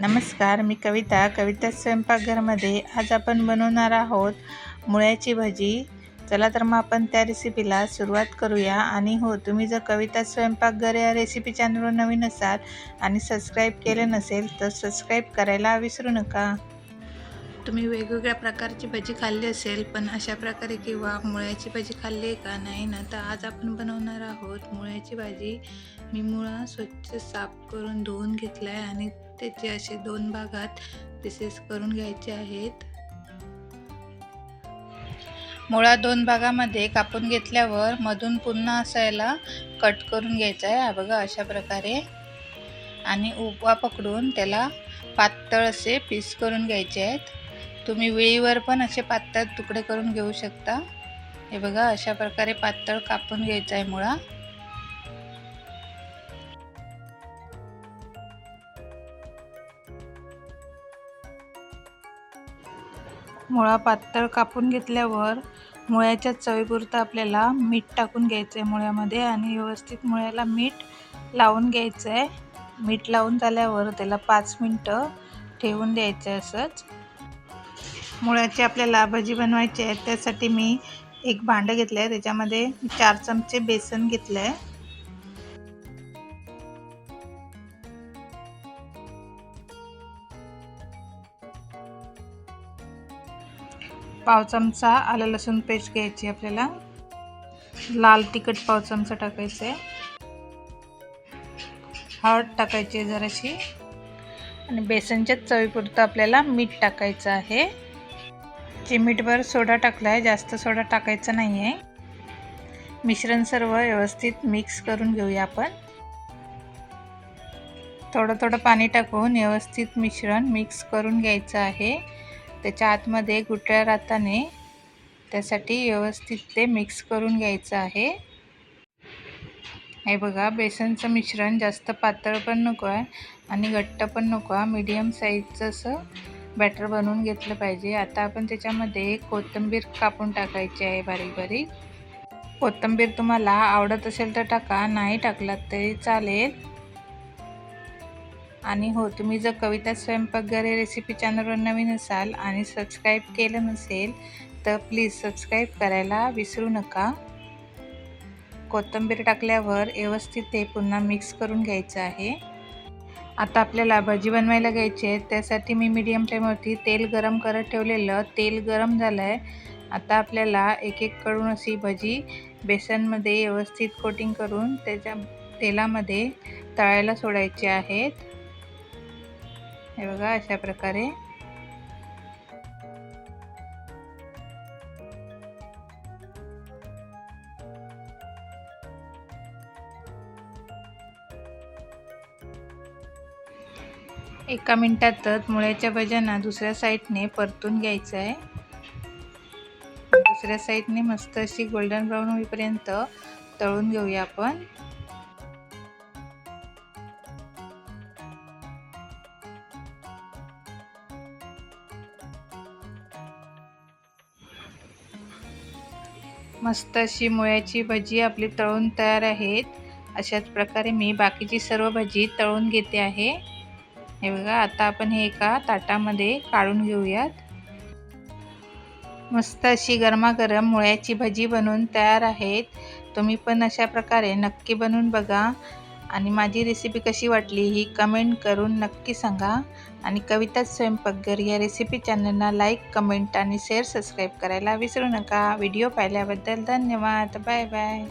नमस्कार मी कविता. कविता स्वयंपाकघरमध्ये आज आपण बनवणार आहोत मुळ्याची भजी. चला तर मग आपण त्या रेसिपीला सुरुवात करूया. आणि हो तुम्ही जर कविता स्वयंपाकघर या रेसिपी चॅनलवर नवीन असाल आणि सबस्क्राईब केलं नसेल तर सबस्क्राईब करायला विसरू नका. तुम्ही वेगवेगळ्या प्रकारची भजी खाल्ली असेल पण अशा प्रकारे किंवा मुळ्याची भजी खाल्ली आहे का नाही ना तर आज आपण बनवणार आहोत मुळ्याची भाजी. मी मुळा स्वच्छ साफ करून धुवून घेतला आहे आणि त्याचे असे दोन भागात पीसेस करून घ्यायचे आहेत. मुळा दोन भागामध्ये कापून घेतल्यावर मधून पुन्हा असायला कट करून घ्यायचा आहे. हा बघा अशा प्रकारे. आणि उपवा पकडून त्याला पातळ असे पीस करून घ्यायचे आहेत. तुम्ही वेळीवर पण असे पातळ तुकडे करून घेऊ शकता. हे बघा अशा प्रकारे पातळ कापून घ्यायचा आहे मुळा. मुळा पातळ कापून घेतल्यावर मुळ्याच्या चवीपुरतं आपल्याला मीठ टाकून घ्यायचं आहे मुळ्यामध्ये आणि व्यवस्थित मुळ्याला मीठ लावून घ्यायचं आहे मीठ लावून झाल्यावर त्याला पाच मिनटं ठेवून द्यायचं आहे असंच. मुळ्याची आपल्याला भजी बनवायची आहे त्यासाठी मी एक भांडं घेतलं आहे त्याच्यामध्ये चार चमचे बेसन घेतलं आहे पाव चमचा आलं लसूण पेस्ट घ्यायची आपल्याला. लाल तिखट पाव चमचा टाकायचं. आहे हळद टाकायची आहे जराशी. आणि बेसनच्या चवीपुरतं आपल्याला मीठ टाकायचं आहे. चिमीटभर सोडा टाकला आहे जास्त सोडा टाकायचा नाही आहे मिश्रण सर्व व्यवस्थित मिक्स करून घेऊया आपण. थोडं थोडं पाणी टाकून व्यवस्थित मिश्रण मिक्स करून घ्यायचं आहे. त्याच्या आतमध्ये गुटळ्या राहताने त्यासाठी व्यवस्थित ते मिक्स करून घ्यायचं आहे. हे बघा बेसनचं मिश्रण जास्त पातळ पण नको आहे आणि घट्ट पण नको आहे. मीडियम साईजचं असं बॅटर बनवून घेतलं पाहिजे. आता आपण त्याच्यामध्ये कोथिंबीर कापून टाकायची आहे बारीक बारीक. कोथिंबीर तुम्हाला आवडत असेल तर टाका नाही टाकलात तरी चालेल. आणि हो तुम्ही जर कविता स्वयंपाकघर हे रेसिपी चॅनलवर नवीन असाल आणि सबस्क्राईब केलं नसेल तर प्लीज सबस्क्राईब करायला विसरू नका. कोथिंबीर टाकल्यावर व्यवस्थित ते पुन्हा मिक्स करून घ्यायचं आहे. आता आपल्याला भजी बनवायला घ्यायची आहे त्यासाठी मी मीडियम फ्लेमवरती तेल गरम करत ठेवलेलं तेल गरम झालं आहे आता आपल्याला एक एक करून अशी भजी बेसनमध्ये व्यवस्थित कोटिंग करून त्याच्या तेलामध्ये तळायला सोडायचे आहेत. हे बघा अशा प्रकारे. एका मिनिटातच मुळ्याच्या भज्यांना दुसऱ्या साईडने परतून घ्यायचं आहे दुसऱ्या साईडने मस्त अशी गोल्डन ब्राऊन होईपर्यंत तळून घेऊया आपण. मस्त अशी मुळ्याची भजी आपली तळून तयार आहेत. अशाच प्रकारे मी बाकीची सर्व भजी तळून घेते आहे. हे बघा आता आपण हे एका ताटामध्ये काढून घेऊयात. मस्त अशी गरमागरम मुळ्याची भजी बनवून तयार आहेत. तुम्ही पण अशा प्रकारे नक्की बनवून बघा. आणि माझी रेसिपी कशी वाटली ही कमेंट करून नक्की सांगा. आणि कविता स्वयंपाकघर या रेसिपी चॅनलना लाईक कमेंट आणि शेअर सबस्क्राईब करायला विसरू नका. व्हिडिओ पाहिल्याबद्दल धन्यवाद. Bye bye